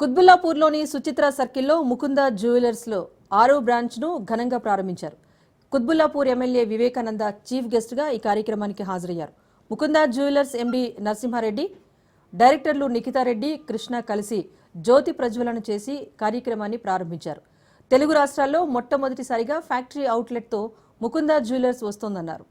కుత్బుల్లాపూర్లోని సుచిత్ర సర్కిల్లో ముకుంద జ్యువెలర్స్లో ఆరో బ్రాంచ్ను ఘనంగా ప్రారంభించారు. కుత్బుల్లాపూర్ ఎమ్మెల్యే వివేకానంద చీఫ్ గెస్ట్గా ఈ కార్యక్రమానికి హాజరయ్యారు. ముకుంద జ్యువెలర్స్ ఎండి నరసింహారెడ్డి డైరెక్టర్లు నిఖితారెడ్డి కృష్ణ కలిసి జ్యోతి ప్రజ్వలన చేసి కార్యక్రమాన్ని ప్రారంభించారు. తెలుగు రాష్ట్రాల్లో మొట్టమొదటిసారిగా ఫ్యాక్టరీ అవుట్లెట్తో ముకుంద జ్యువెలర్స్ వస్తోందన్నారు.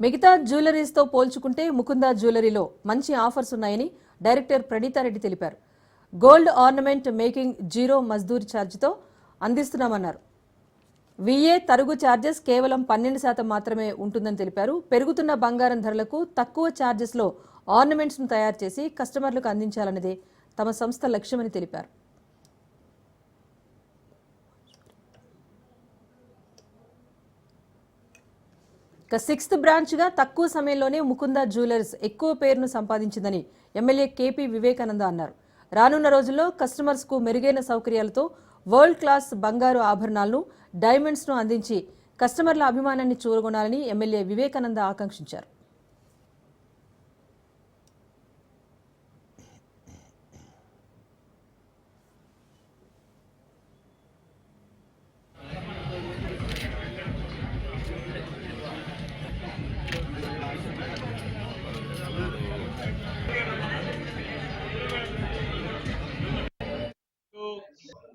మిగతా జ్యువెలరీస్తో పోల్చుకుంటే ముకుంద జ్యువెలరీలో మంచి ఆఫర్స్ ఉన్నాయని డైరెక్టర్ ప్రణీతారెడ్డి తెలిపారు. గోల్డ్ ఆర్నమెంట్ మేకింగ్ జీరో మజ్దూర్ ఛార్జ్తో అందిస్తున్నామన్నారు. విఏ తరుగు ఛార్జెస్ కేవలం పన్నెండు శాతం మాత్రమే ఉంటుందని తెలిపారు. పెరుగుతున్న బంగారం ధరలకు తక్కువ ఛార్జెస్లో ఆర్నమెంట్స్ను తయారు చేసి కస్టమర్లకు అందించాలన్నదే తమ సంస్థ లక్ష్యమని తెలిపారు. ఇక సిక్స్త్ బ్రాంచ్గా తక్కువ సమయంలోనే ముకుంద జ్యువెలర్స్ ఎక్కువ పేరును సంపాదించిందని ఎమ్మెల్యే కేపీ వివేకానంద అన్నారు. రానున్న రోజుల్లో కస్టమర్స్కు మెరుగైన సౌకర్యాలతో వరల్డ్ క్లాస్ బంగారు ఆభరణాలను డైమండ్స్ను అందించి కస్టమర్ల అభిమానాన్ని చూరగొనాలని ఎమ్మెల్యే వివేకానంద ఆకాంక్షించారు.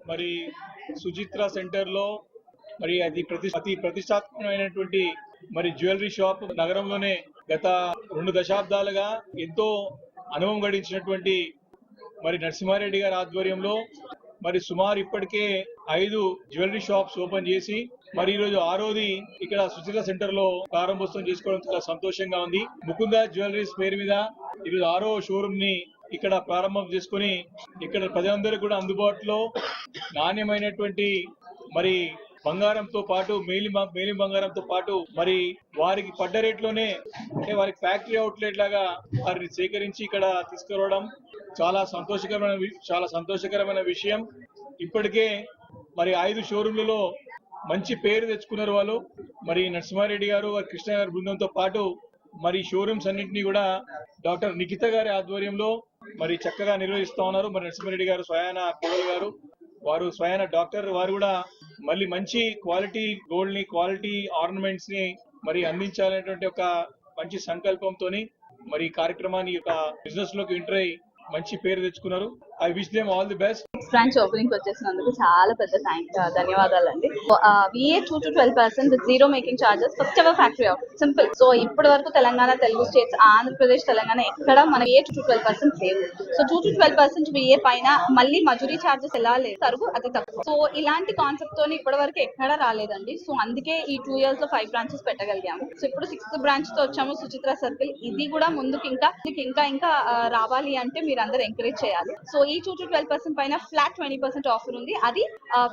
మరి సుచిత్ర సెంటర్లో మరి అది ప్రతి అతి ప్రతిష్టాత్మకమైనటువంటి మరి జ్యువెలరీ షాప్ నగరంలోనే గత రెండు దశాబ్దాలుగా ఎంతో అనుభవం గడించినటువంటి మరి నరసింహారెడ్డి గారి ఆధ్వర్యంలో మరి సుమారు ఇప్పటికే ఐదు జ్యువెలరీ షాప్స్ ఓపెన్ చేసి మరి ఈరోజు ఆరోది ఇక్కడ సుచిత్ర సెంటర్లో ప్రారంభోత్సవం చేసుకోవడం చాలా సంతోషంగా ఉంది. ముకుంద జ్యువెలరీస్ పేరు మీద ఈరోజు ఆరో షోరూమ్ని ఇక్కడ ప్రారంభం చేసుకుని ఇక్కడ ప్రజలందరికీ కూడా అందుబాటులో నాణ్యమైనటువంటి మరి బంగారంతో పాటు మేలి మేలి బంగారంతో పాటు మరి వారికి పడ్డ రేట్లోనే అంటే వారికి ఫ్యాక్టరీ అవుట్లెట్ లాగా వారిని సేకరించి ఇక్కడ తీసుకురావడం చాలా సంతోషకరమైన చాలా సంతోషకరమైన విషయం. ఇప్పటికే మరి ఐదు షోరూమ్లలో మంచి పేరు తెచ్చుకున్నారు వాళ్ళు. మరి నరసింహారెడ్డి గారు వారి కృష్ణ గారి బృందంతో పాటు మరి షోరూమ్స్ అన్నింటినీ కూడా డాక్టర్ నిఖిత గారి ఆధ్వర్యంలో మరి చక్కగా నిర్వహిస్తా ఉన్నారు. మరి నరసింహారెడ్డి గారు స్వయాన కోవల్ గారు వారు స్వయాన డాక్టర్ వారు కూడా మళ్ళీ మంచి క్వాలిటీ గోల్డ్ని క్వాలిటీ ఆర్నమెంట్స్ని మరి అందించాలనేటువంటి ఒక మంచి సంకల్పంతోని మరి కార్యక్రమాన్ని యొక్క బిజినెస్లోకి ఎంటర్ అయ్యి మంచి పేరు తెచ్చుకున్నారు. I wish them all the best branch opening వచ్చేసినందుకు చాలా పెద్ద థ్యాంక్ ధన్యవాదాలండి VA two to twelve percent zero making charges first ever factory out simple so ఇప్పటి వరకు తెలంగాణ తెలుగు స్టేట్స్ ఆంధ్రప్రదేశ్ తెలంగాణ ఎక్కడ మన A two to twelve percent లేవు so two to twelve percent VA పైన మళ్ళీ మజూరీ చార్జెస్ ఎలా లేదు? తరుగు అతి తక్కువ. సో ఇలాంటి కాన్సెప్ట్ తోని ఇప్పటి వరకు ఎక్కడ రాలేదండి. సో అందుకే ఈ టూ ఇయర్స్లో ఫైవ్ బ్రాంచెస్ పెట్టగలిగాము. సో ఇప్పుడు సిక్స్త్ బ్రాంచ్తో వచ్చాము సుచిత్ర సర్కిల్ ఇది కూడా ముందుకు ఇంకా ఇంకా ఇంకా రావాలి అంటే మీరు అందరు ఎంకరేజ్ చేయాలి. సో ఈ టూ టు ట్వెల్వ్ పర్సెంట్ పైన ఫ్లాట్ ట్వంటీ పర్సెంట్ ఆఫర్ ఉంది. అది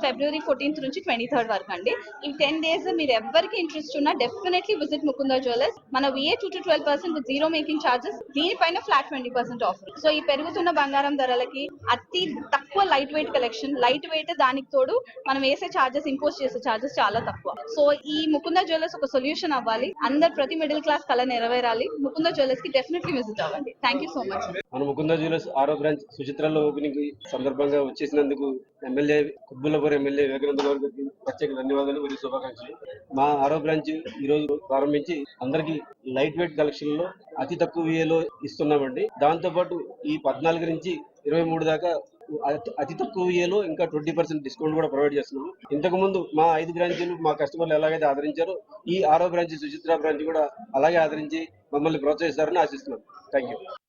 ఫిబ్రవరి ఫోర్టీన్త్ నుంచి ట్వంటీ థర్డ్ వరకు అండి. ఈ టెన్ డేస్ మీరు ఎవరికి ఇంట్రెస్ట్ ఉన్నా డెఫినెట్లీ విజిట్ ముకుంద జ్యువెలర్స్ మన VA two to twelve percent zero making charges దీనిపైన flat twenty percent offer so ఈ పెరుగుతున్న బంగారం ధరలకి అతి తక్కువ light weight collection light weight దానికి తోడు మనం వేసే ఛార్జెస్ ఇంపోజ్ చేసే చార్జెస్ చాలా తక్కువ. సో ఈ ముకుంద జ్యువెలర్స్ ఒక సొల్యూషన్ అవ్వాలి. అందరు ప్రతి మిడిల్ క్లాస్ కళ నెరవేరాలి. ముకుంద జ్యువెలర్స్కి డెఫినెట్లీ విజిట్ అవ్వండి. థ్యాంక్ యూ సో మచ్ మన ముకుంద జ్యువెలర్స్ ఆరో బ్రాంచ్ సుచిత్రలో ఓపెనింగ్ సందర్భంగా వచ్చేసినందుకు ఎమ్మెల్యే కుబ్బులపూర్ ఎమ్మెల్యే వివేకానంద గారు ప్రత్యేక ధన్యవాదాలు మరియు శుభాకాంక్షలు. మా ఆరో బ్రాంచ్ ఈ రోజు ప్రారంభించి అందరికి లైట్ వెయిట్ కలెక్షన్లో అతి తక్కువ వ్యయలో ఇస్తున్నామండి. దాంతో పాటు ఈ పద్నాలుగు నుంచి ఇరవై మూడు దాకా అతి- తక్కువ విఏలో ఇంకా ట్వంటీ పర్సెంట్ డిస్కౌంట్ కూడా ప్రొవైడ్ చేస్తున్నాము. ఇంతకు ముందు మా ఐదు బ్రాంచీలు మా కస్టమర్లు ఎలాగైతే ఆదరించారో ఈ ఆరో బ్రాంచ్ సుచిత్ర బ్రాంచ్ కూడా అలాగే ఆదరించి మమ్మల్ని ప్రోత్సహిస్తారని ఆశిస్తున్నాం. Thank you